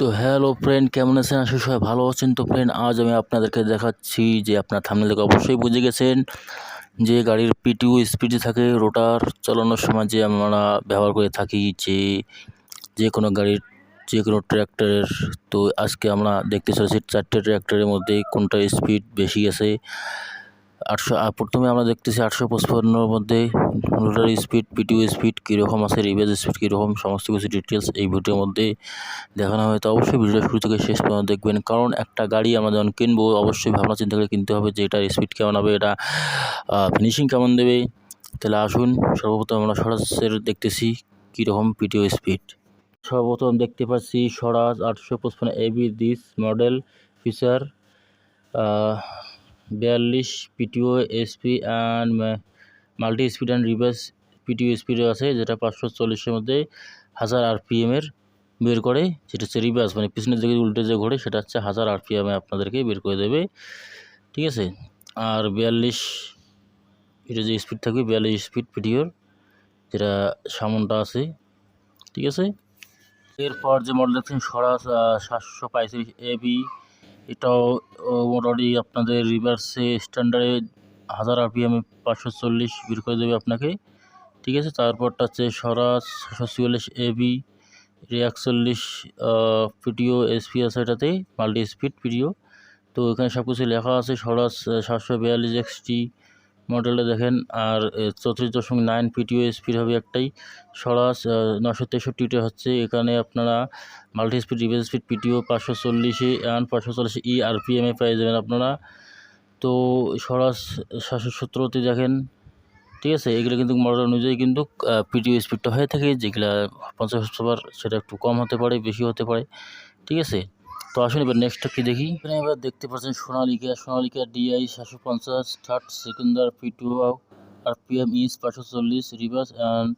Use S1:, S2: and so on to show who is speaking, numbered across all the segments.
S1: তো hello friend কেমন আছেন? করি সবাই ভালো আছেন। তো ফ্রেন্ড আজ আমি আপনাদেরকে দেখাচ্ছি যে আপনার থামনে থেকে অবশ্যই বুঝে গেছেন যে গাড়ির পিটিউ স্পিডে থাকে রোটার চালানোর সময় যে আমরা ব্যবহার করে থাকি যে যে কোনো গাড়ির যে কোনো ট্র্যাক্টরের তো আজকে আমরা দেখতে চলেছি চারটে ট্র্যাক্টরের মধ্যে কোনটা স্পিড বেশি আছে। আটশো প্রথমে আমরা দেখতেছি আটশো পঁচপান্নর মধ্যে রোটার স্পিড পিটিউ স্পিড কীরকম আছে রিভেজ স্পিড কীরকম, সমস্ত কিছু ডিটেলস এই ভিডিওর মধ্যে দেখানো হয় তো অবশ্যই ভিডিওটা শুরু থেকে শেষ পর্যন্ত দেখবেন, কারণ একটা গাড়ি আমরা যখন কিনবো, অবশ্যই ভাবনা চিন্তা করে কিনতে হবে যে এটার স্পিড কেমন হবে, এটা ফিনিশিং কেমন দেবে। তাহলে আসুন, সর্বপ্রথম আমরা স্বরাজের দেখতেছি কীরকম পিটিও স্পিড সর্বপ্রথম দেখতে পাচ্ছি স্বরাজ আটশো পঁচপান্ন এবি দিস মডেল ফিচার বিয়াল্লিশ PTO SP and multi speed and reverse PTO স্পিডও আছে, যেটা পাঁচশো চল্লিশের মধ্যে হাজার আরপিএমের বের করে, যেটা হচ্ছে রিভার্স মানে পিছনের দিকে উল্টে যে ঘোরে, সেটা হচ্ছে হাজার আরপিএমে আপনাদেরকে বের করে দেবে। ঠিক আছে? আর বিয়াল্লিশ, এটা যে স্পিড থাকবে, বিয়াল্লিশ স্পিড পিটিওর যেটা সামনটা আছে। ঠিক আছে? এরপর যে মডেল দেখছেন স্বরাজ সাতশো পঁয়ত্রিশ এবি এটাও মোটামুটি আপনাদের রিভার্সে স্ট্যান্ডার্ডে হাজার আরপিএম পাঁচশো চল্লিশ বের করে দেবে আপনাকে। ঠিক আছে? তারপরটা হচ্ছে স্বরাজ ছশো চুয়াল্লিশ এবি একচল্লিশ পিটিও এসপি আছে এটাতে মাল্টি স্পিড পিটিও তো এখানে সব কিছু লেখা আছে, স্বরাজ সাতশো বিয়াল্লিশ এক্সটি মডেলটা দেখেন, আর চৌত্রিশ দশমিক নাইন পিটিও স্পিড হবে একটাই। স্বরাজ নশো তেষট্টিটা হচ্ছে, এখানে আপনারা multi speed reverse speed PTO পাঁচশো চল্লিশে অ্যান্ড পাঁচশো চল্লিশে ই আরপিএমে পেয়ে যাবেন আপনারা। তো স্বরাজ সাতশো সতেরোতে দেখেন, ঠিক আছে? এগুলো কিন্তু মডেল অনুযায়ী কিন্তু পিটিও স্পিডটা হয়ে থাকে। যেগুলো পঞ্চাশ পাওয়ার, সেটা একটু কম হতে পারে, বেশি হতে পারে, ঠিক আছে? তো আসুন এবার নেক্সটটা কি দেখি। এখানে এবার দেখতে পাচ্ছেন সোনালিকা। সোনালিকা ডিআই সাতশো পঞ্চাশ third Sikander PTO R PM ইস পাঁচশো চল্লিশ রিভার্স অ্যান্ড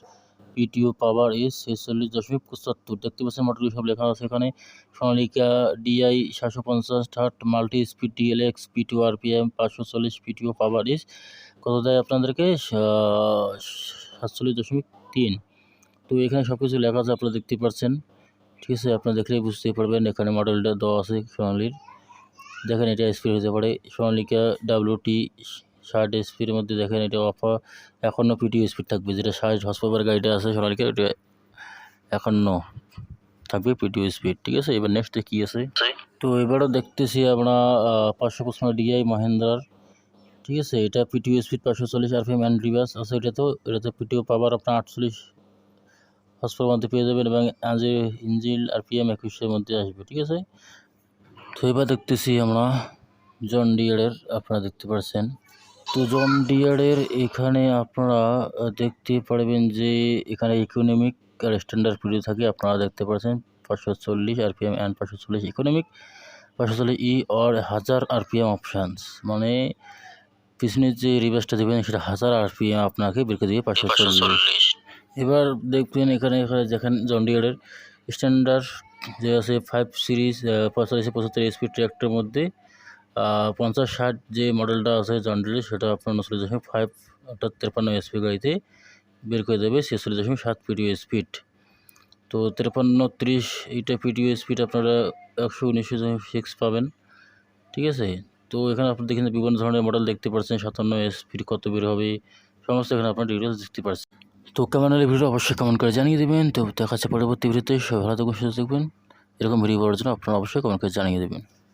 S1: পিটিও পাওয়ার ইস ছেচল্লিশ দশমিক পঁচাত্তর। দেখতে পাচ্ছেন মডেল সব লেখা আছে এখানে। সোনালিকা ডিআই সাতশো পঞ্চাশ third multi speed DLX PTO RPM পাঁচশো চল্লিশ পিটিও পাওয়ার ইস কত দেয় আপনাদেরকে? সাতচল্লিশ দশমিক তিন। তো এখানে সব কিছু লেখা আছে, আপনারা দেখতে পাচ্ছেন। ঠিক আছে আপনারা দেখলেই বুঝতে পারবেন এখানে মডেলটা দেওয়া আছে সোনালির। দেখেন এটা স্পিড হতে পারে। সোনালিকা ডাব্লিউ টি ষাট স্পিডের মধ্যে দেখেন এটা অফার এখনও পিটিও স্পিড থাকবে যেটা ষাট হর্স পাওয়ার গাড়িটা আছে সোনালিকা এটা এখনও থাকবে পিটিও স্পিড ঠিক আছে? এবার নেক্সটে কী আছে? তো এবারও দেখতেছি আমরা পাঁচশো পঁচপন্ন ডিআই মহেন্দ্রার ঠিক আছে? এটা পিটিও স্পিড পাঁচশো চল্লিশ আরপিএম অ্যান্ড রিভার্স আছে এটা তো এটা এটাতে পিটিও পাওয়ার আপনার আটচল্লিশ হসপার মধ্যে পেয়ে যাবেন এবং আজে ইঞ্জিল আরপিএম একুশের মধ্যে আসবে, ঠিক আছে? তো এবার দেখতেছি আমরা জন ডিয়ারের আপনারা দেখতে পাচ্ছেন তো জন ডিয়ারের এখানে আপনারা দেখতে পারবেন যে এখানে ইকোনমিক আর স্ট্যান্ডার্ড পিরিয়ড থাকে, আপনারা দেখতে পাচ্ছেন পাঁচশো চল্লিশ আর আরপিএম অ্যান্ড পাঁচশো চল্লিশ ইকোনমিক পাঁচশো চল্লিশ ই অর হাজার আর আরপিএম অপশানস মানে পিছনের যে রিভার্সটা দেবেন, সেটা হাজার আর আরপিএম আপনাকে বের করে দেবে পাঁচশো চল্লিশ। এবার দেখবেন এখানে এখানে দেখেন জন্ডিয়ারের স্ট্যান্ডার্ড যে আছে ফাইভ সিরিজ পঁয়তাল্লিশে, পঁচাত্তর স্পিড ট্র্যাক্টরের মধ্যে পঞ্চাশ, ষাট যে মডেলটা আছে জন্ডিয়ারের সেটা আপনার উনচল্লিশ দশমিক ফাইভ অর্থাৎ তেপান্ন এসপি গাড়িতে বের করে দেবে ছেচল্লিশ দশমিক সাত পিডিও স্পিড তো তেপান্ন ত্রিশ, এইটা পিডিও স্পিড আপনারা একশো উনিশশো দশমিক সিক্স পাবেন। ঠিক আছে? তো এখানে আপনি দেখেন বিভিন্ন ধরনের মডেল দেখতে পাচ্ছেন, সাতান্ন স্পিড কত বের হবে, সমস্ত এখানে আপনার ডিটেলস দেখতে পাচ্ছেন। তো কেমন হলে ভিডিও অবশ্যই কমেন্ট করে জানিয়ে দেবেন। তো দেখা যাচ্ছে পরবর্তী ভিডিওতে। সবাই ভালো থাকবেন, সুস্থ থাকবেন। এরকম ভিডিও পাওয়ার জন্য আপনারা অবশ্যই কমেন্ট করে জানিয়ে দেবেন।